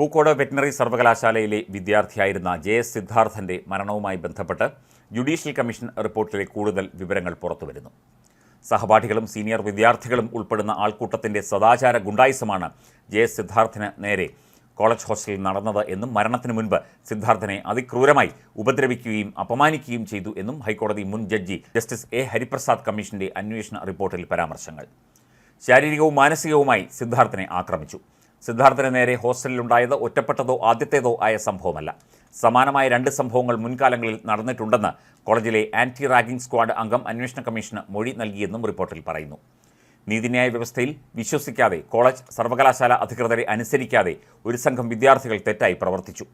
Pookode veterinary സർവകലാശാലയിലെ വിദ്യാർത്ഥിയായിരുന്ന J S സിദ്ധാർത്ഥന്റെ മരണവുമായി ബന്ധപ്പെട്ട് ജുഡീഷ്യൽ കമ്മീഷൻ റിപ്പോർട്ടിലെ കൂടുതൽ വിവരങ്ങൾ പുറത്തുവരുന്നു. സഹപാഠികളും സീനിയർ വിദ്യാർത്ഥികളും ഉൾപ്പെടുന്ന ആൾക്കൂട്ടത്തിന്റെ സദാചാര ഗുണ്ടായിസമാണ് ജെ എസ് സിദ്ധാർത്ഥന് നേരെ കോളേജ് ഹോസ്റ്റലിൽ നടന്നത് എന്നും മരണത്തിന് മുൻപ് സിദ്ധാർത്ഥനെ അതിക്രൂരമായി ഉപദ്രവിക്കുകയും അപമാനിക്കുകയും ചെയ്തു എന്നും ഹൈക്കോടതി മുൻ ജഡ്ജി ജസ്റ്റിസ് എ ഹരിപ്രസാദ് കമ്മീഷന്റെ അന്വേഷണ റിപ്പോർട്ടിൽ പരാമർശങ്ങൾ. ശാരീരികവും മാനസികവുമായി സിദ്ധാർത്ഥനെ ആക്രമിച്ചു. സിദ്ധാർത്ഥന് നേരെ ഹോസ്റ്റലിലുണ്ടായത് ഒറ്റപ്പെട്ടതോ ആദ്യത്തേതോ ആയ സംഭവമല്ല. സമാനമായ രണ്ട് സംഭവങ്ങൾ മുൻകാലങ്ങളിൽ നടന്നിട്ടുണ്ടെന്ന് കോളേജിലെ ആന്റി റാഗിംഗ് സ്ക്വാഡ് അംഗം അന്വേഷണ കമ്മീഷന് മൊഴി നൽകിയെന്നും റിപ്പോർട്ടിൽ പറയുന്നു. നീതിന്യായ വ്യവസ്ഥയിൽ വിശ്വസിക്കാതെ കോളേജ് സർവകലാശാല അധികൃതരെ അനുസരിക്കാതെ ഒരു സംഘം വിദ്യാർത്ഥികൾ തെറ്റായി പ്രവർത്തിച്ചു.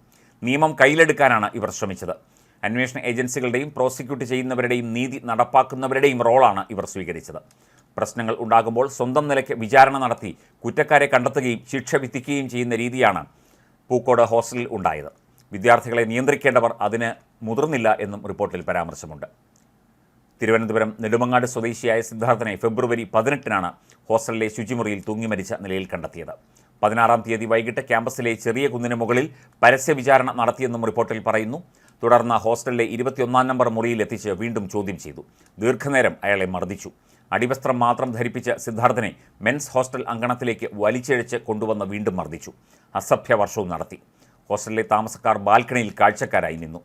നിയമം കയ്യിലെടുക്കാനാണ് ഇവർ ശ്രമിച്ചത്. അന്വേഷണ ഏജൻസികളുടെയും പ്രോസിക്യൂട്ട് ചെയ്യുന്നവരുടെയും നീതി നടപ്പാക്കുന്നവരുടെയും റോളാണ് ഇവർ സ്വീകരിച്ചത്. പ്രശ്നങ്ങൾ ഉണ്ടാകുമ്പോൾ സ്വന്തം നിലയ്ക്ക് വിചാരണ നടത്തി കുറ്റക്കാരെ കണ്ടെത്തുകയും ശിക്ഷ വിധിക്കുകയും ചെയ്യുന്ന രീതിയാണ് പൂക്കോട് ഹോസ്റ്റലിൽ ഉണ്ടായത്. വിദ്യാർത്ഥികളെ നിയന്ത്രിക്കേണ്ടവർ അതിന് മുതിർന്നില്ല എന്നും റിപ്പോർട്ടിൽ പരാമർശമുണ്ട്. തിരുവനന്തപുരം നെടുമങ്ങാട് സ്വദേശിയായ സിദ്ധാർത്ഥനെ ഫെബ്രുവരി പതിനെട്ടിനാണ് ഹോസ്റ്റലിലെ ശുചിമുറിയിൽ തൂങ്ങിമരിച്ച നിലയിൽ കണ്ടെത്തിയത്. പതിനാറാം തീയതി വൈകിട്ട് ക്യാമ്പസിലെ ചെറിയ കുന്നിന് മുകളിൽ പരസ്യ വിചാരണ നടത്തിയെന്നും റിപ്പോർട്ടിൽ പറയുന്നു. തുടർന്ന് ഹോസ്റ്റലിലെ ഇരുപത്തിയൊന്നാം നമ്പർ മുറിയിൽ എത്തിച്ച് വീണ്ടും ചോദ്യം ചെയ്തു. ദീർഘനേരം അയാളെ മർദ്ദിച്ചു. അടിവസ്ത്രം മാത്രം ധരിപ്പിച്ച സിദ്ധാർത്ഥനെ മെൻസ് ഹോസ്റ്റൽ അങ്കണത്തിലേക്ക് വലിച്ചിഴച്ച് കൊണ്ടുവന്ന് വീണ്ടും മർദ്ദിച്ചു. അസഭ്യവർഷവും നടത്തി. ഹോസ്റ്റലിലെ താമസക്കാർ ബാൽക്കണിയിൽ കാഴ്ചക്കാരായി നിന്നു.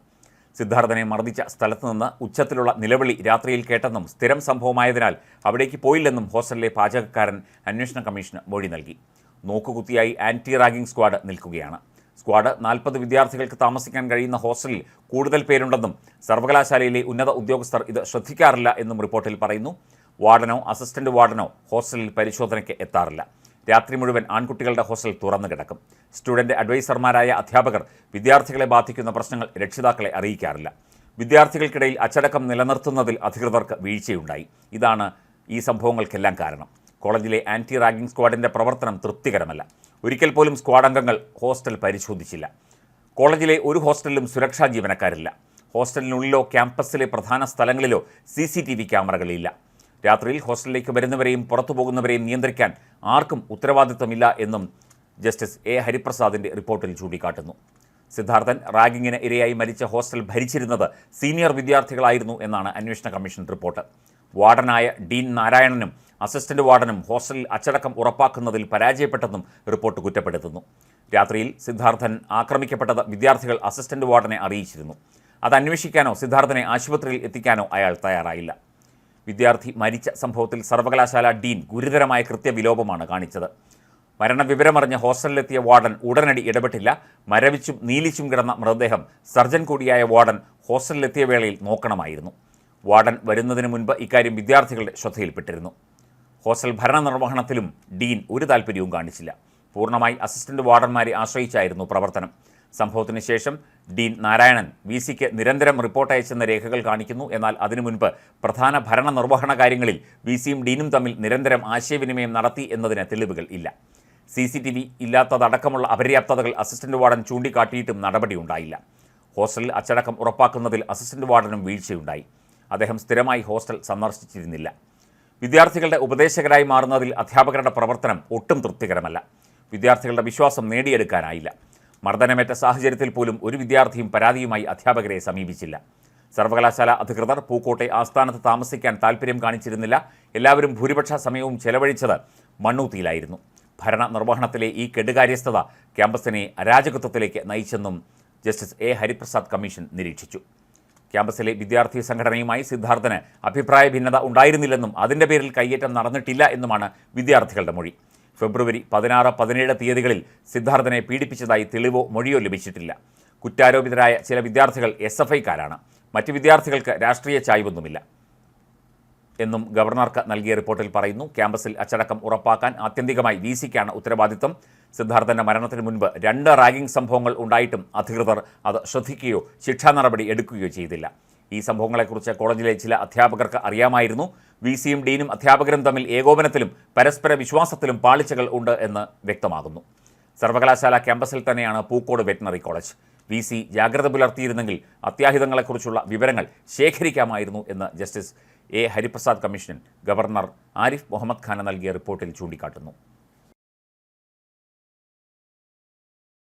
സിദ്ധാർത്ഥനെ മർദ്ദിച്ച സ്ഥലത്തു നിന്ന് ഉച്ചത്തിലുള്ള നിലവിളി രാത്രിയിൽ കേട്ടെന്നും സ്ഥിരം സംഭവമായതിനാൽ അവിടേക്ക് പോയില്ലെന്നും ഹോസ്റ്റലിലെ പാചകക്കാരൻ അന്വേഷണ കമ്മീഷന് മൊഴി നൽകി. നോക്കുകുത്തിയായി ആന്റി റാഗിംഗ് സ്ക്വാഡ് നിൽക്കുകയാണ്. സ്ക്വാഡ് നാൽപ്പത് വിദ്യാർത്ഥികൾക്ക് താമസിക്കാൻ കഴിയുന്ന ഹോസ്റ്റലിൽ കൂടുതൽ പേരുണ്ടെന്നും സർവകലാശാലയിലെ ഉന്നത ഉദ്യോഗസ്ഥർ ഇത് ശ്രദ്ധിക്കാറില്ല എന്നും റിപ്പോർട്ടിൽ പറയുന്നു. വാർഡനോ അസിസ്റ്റന്റ് വാർഡനോ ഹോസ്റ്റലിൽ പരിശോധനയ്ക്ക് എത്താറില്ല. രാത്രി മുഴുവൻ ആൺകുട്ടികളുടെ ഹോസ്റ്റൽ തുറന്നു കിടക്കും. സ്റ്റുഡന്റ് അഡ്വൈസർമാരായ അധ്യാപകർ വിദ്യാർത്ഥികളെ ബാധിക്കുന്ന പ്രശ്നങ്ങൾ രക്ഷിതാക്കളെ അറിയിക്കാറില്ല. വിദ്യാർത്ഥികൾക്കിടയിൽ അച്ചടക്കം നിലനിർത്തുന്നതിൽ അധികൃതർക്ക് വീഴ്ചയുണ്ടായി. ഇതാണ് ഈ സംഭവങ്ങൾക്കെല്ലാം കാരണം. കോളേജിലെ ആന്റി റാഗിംഗ് സ്ക്വാഡിന്റെ പ്രവർത്തനം തൃപ്തികരമല്ല. ഒരിക്കൽ പോലും സ്ക്വാഡ് അംഗങ്ങൾ ഹോസ്റ്റൽ പരിശോധിച്ചില്ല. കോളേജിലെ ഒരു ഹോസ്റ്റലിലും സുരക്ഷാ ജീവനക്കാരില്ല. ഹോസ്റ്റലിനുള്ളിലോ ക്യാമ്പസിലെ പ്രധാന സ്ഥലങ്ങളിലോ സി സി ടി വി ക്യാമറകളില്ല. രാത്രിയിൽ ഹോസ്റ്റലിലേക്ക് വരുന്നവരെയും പുറത്തു പോകുന്നവരെയും നിയന്ത്രിക്കാൻ ആർക്കും ഉത്തരവാദിത്തമില്ല എന്നും ജസ്റ്റിസ് എ ഹരിപ്രസാദിന്റെ റിപ്പോർട്ടിൽ ചൂണ്ടിക്കാട്ടുന്നു. സിദ്ധാർത്ഥൻ റാഗിങ്ങിന് ഇരയായി മരിച്ച ഹോസ്റ്റൽ ഭരിച്ചിരുന്നത് സീനിയർ വിദ്യാർത്ഥികളായിരുന്നു എന്നാണ് അന്വേഷണ കമ്മീഷൻ റിപ്പോർട്ട്. വാർഡനായ ഡീൻ നാരായണനും അസിസ്റ്റന്റ് വാർഡനും ഹോസ്റ്റലിൽ അച്ചടക്കം ഉറപ്പാക്കുന്നതിൽ പരാജയപ്പെട്ടെന്നും റിപ്പോർട്ട് കുറ്റപ്പെടുത്തുന്നു. രാത്രിയിൽ സിദ്ധാർത്ഥൻ ആക്രമിക്കപ്പെട്ടത് വിദ്യാർത്ഥികൾ അസിസ്റ്റന്റ് വാർഡനെ അറിയിച്ചിരുന്നു. അത് അന്വേഷിക്കാനോ സിദ്ധാർത്ഥനെ ആശുപത്രിയിൽ എത്തിക്കാനോ അയാൾ തയ്യാറായില്ല. വിദ്യാർത്ഥി മരിച്ച സംഭവത്തിൽ സർവകലാശാല ഡീൻ ഗുരുതരമായ കൃത്യവിലോപമാണ് കാണിച്ചത്. മരണവിവരമറിഞ്ഞ് ഹോസ്റ്റലിലെത്തിയ വാർഡൻ ഉടനടി ഇടപെട്ടില്ല. മരവിച്ചും നീലിച്ചും കിടന്ന മൃതദേഹം സർജൻ കൂടിയായ വാർഡൻ ഹോസ്റ്റലിലെത്തിയ വേളയിൽ നോക്കണമായിരുന്നു. വാർഡൻ വരുന്നതിന് മുൻപ് ഇക്കാര്യം വിദ്യാർത്ഥികളുടെ ശ്രദ്ധയിൽപ്പെട്ടിരുന്നു. ഹോസ്റ്റൽ ഭരണനിർവഹണത്തിലും ഡീൻ ഒരു താല്പര്യവും കാണിച്ചില്ല. പൂർണമായി അസിസ്റ്റന്റ് വാർഡന്മാരെ ആശ്രയിച്ചായിരുന്നു പ്രവർത്തനം. സംഭവത്തിന് ശേഷം ഡീൻ നാരായണൻ. വി സിക്ക് നിരന്തരം റിപ്പോർട്ട് അയച്ചെന്ന രേഖകൾ കാണിക്കുന്നു. എന്നാൽ അതിനു മുൻപ് പ്രധാന ഭരണ നിർവഹണ കാര്യങ്ങളിൽ വി സിയും ഡീനും തമ്മിൽ നിരന്തരം ആശയവിനിമയം നടത്തി എന്നതിന് തെളിവുകൾ ഇല്ല. സി സി ടി വി ഇല്ലാത്തതടക്കമുള്ള അപര്യാപ്തതകൾ അസിസ്റ്റന്റ് വാർഡൻ ചൂണ്ടിക്കാട്ടിയിട്ടും നടപടിയുണ്ടായില്ല ഹോസ്റ്റലിൽ അച്ചടക്കം ഉറപ്പാക്കുന്നതിൽ അസിസ്റ്റന്റ് വാർഡനും വീഴ്ചയുണ്ടായി. അദ്ദേഹം സ്ഥിരമായി ഹോസ്റ്റൽ സന്ദർശിച്ചിരുന്നില്ല. വിദ്യാർത്ഥികളുടെ ഉപദേശകരായി മാറുന്നതിൽ അധ്യാപകരുടെ പ്രവർത്തനം ഒട്ടും തൃപ്തികരമല്ല. വിദ്യാർത്ഥികളുടെ വിശ്വാസം നേടിയെടുക്കാനായില്ല. മർദ്ദനമേറ്റ സാഹചര്യത്തിൽ പോലും ഒരു വിദ്യാർത്ഥിയും പരാതിയുമായി അധ്യാപകരെ സമീപിച്ചില്ല. സർവകലാശാല അധികൃതർ പൂക്കോട്ടെ ആസ്ഥാനത്ത് താമസിക്കാൻ താൽപ്പര്യം കാണിച്ചിരുന്നില്ല. എല്ലാവരും ഭൂരിപക്ഷ സമയവും ചെലവഴിച്ചത് മണ്ണൂത്തിയിലായിരുന്നു. ഭരണ നിർവഹണത്തിലെ ഈ കെടുകാര്യസ്ഥത ക്യാമ്പസിനെ അരാജകത്വത്തിലേക്ക് നയിച്ചെന്നും ജസ്റ്റിസ് എ. ഹരിപ്രസാദ് കമ്മീഷൻ നിരീക്ഷിച്ചു. ക്യാമ്പസിലെ വിദ്യാർത്ഥി സംഘടനയുമായി സിദ്ധാർത്ഥന് അഭിപ്രായ ഭിന്നത ഉണ്ടായിരുന്നില്ലെന്നും അതിന്റെ പേരിൽ കയ്യേറ്റം നടന്നിട്ടില്ല എന്നുമാണ് വിദ്യാർത്ഥികളുടെ മൊഴി. ഫെബ്രുവരി പതിനാറ് പതിനേഴ് തീയതികളിൽ സിദ്ധാർത്ഥനെ പീഡിപ്പിച്ചതായി തെളിവോ മൊഴിയോ ലഭിച്ചിട്ടില്ല. കുറ്റാരോപിതരായ ചില വിദ്യാർത്ഥികൾ എസ് എഫ് ഐക്കാരാണ് മറ്റ് വിദ്യാർത്ഥികൾക്ക് രാഷ്ട്രീയ ചായ്വൊന്നുമില്ല. എന്നും ഗവർണർക്ക് നൽകിയ റിപ്പോർട്ടിൽ പറയുന്നു ക്യാമ്പസിൽ അച്ചടക്കം ഉറപ്പാക്കാൻ ആത്യന്തികമായി വി സിക്കാണ് ഉത്തരവാദിത്തം സിദ്ധാർത്ഥന്റെ മരണത്തിന് മുൻപ് രണ്ട് റാഗിംഗ് സംഭവങ്ങൾ ഉണ്ടായിട്ടും അധികൃതർ അത് ശ്രദ്ധിക്കുകയോ ശിക്ഷാ നടപടി എടുക്കുകയോ ചെയ്തില്ല. ഈ സംഭവങ്ങളെക്കുറിച്ച് കോളേജിലെ ചില അധ്യാപകർക്ക് അറിയാമായിരുന്നു. വി സിയും ഡീനും അധ്യാപകരും തമ്മിൽ ഏകോപനത്തിലും പരസ്പര വിശ്വാസത്തിലും പാളിച്ചകൾ ഉണ്ട് എന്ന് വ്യക്തമാകുന്നു. സർവകലാശാല ക്യാമ്പസിൽ തന്നെയാണ് Pookode veterinary college. V C ജാഗ്രത പുലർത്തിയിരുന്നെങ്കിൽ അത്യാഹിതങ്ങളെക്കുറിച്ചുള്ള വിവരങ്ങൾ ശേഖരിക്കാമായിരുന്നു എന്ന് justice A Hariprasad commission governor Arif Mohammed Khan നൽകിയ റിപ്പോർട്ടിൽ ചൂണ്ടിക്കാട്ടുന്നു.